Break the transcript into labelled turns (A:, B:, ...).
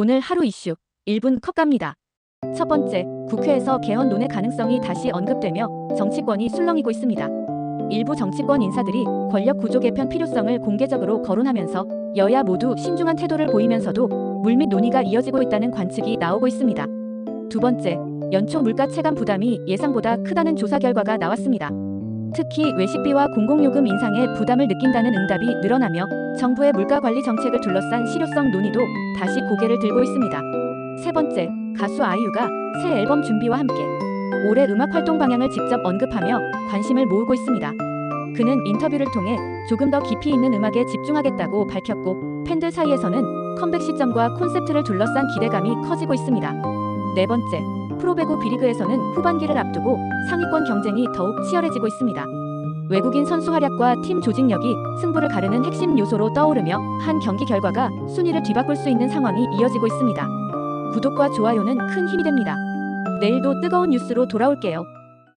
A: 오늘 하루 이슈 1분 컷 갑니다. 첫 번째, 국회에서 개헌 논의 가능성이 다시 언급되며 정치권이 술렁이고 있습니다. 일부 정치권 인사들이 권력 구조 개편 필요성을 공개적으로 거론하면서 여야 모두 신중한 태도를 보이면서도 물밑 논의가 이어지고 있다는 관측이 나오고 있습니다. 두 번째, 연초 물가 체감 부담이 예상보다 크다는 조사 결과가 나왔습니다. 특히 외식비와 공공요금 인상에 부담을 느낀다는 응답이 늘어나며 정부의 물가 관리 정책을 둘러싼 실효성 논의도 다시 고개를 들고 있습니다. 세 번째, 가수 아이유가 새 앨범 준비와 함께 올해 음악 활동 방향을 직접 언급하며 관심을 모으고 있습니다. 그는 인터뷰를 통해 조금 더 깊이 있는 음악에 집중하겠다고 밝혔고 팬들 사이에서는 컴백 시점과 콘셉트를 둘러싼 기대감이 커지고 있습니다. 네 번째, 프로배구 비리그에서는 후반기를 앞두고 상위권 경쟁이 더욱 치열해지고 있습니다. 외국인 선수 활약과 팀 조직력이 승부를 가르는 핵심 요소로 떠오르며 한 경기 결과가 순위를 뒤바꿀 수 있는 상황이 이어지고 있습니다. 구독과 좋아요는 큰 힘이 됩니다. 내일도 뜨거운 뉴스로 돌아올게요.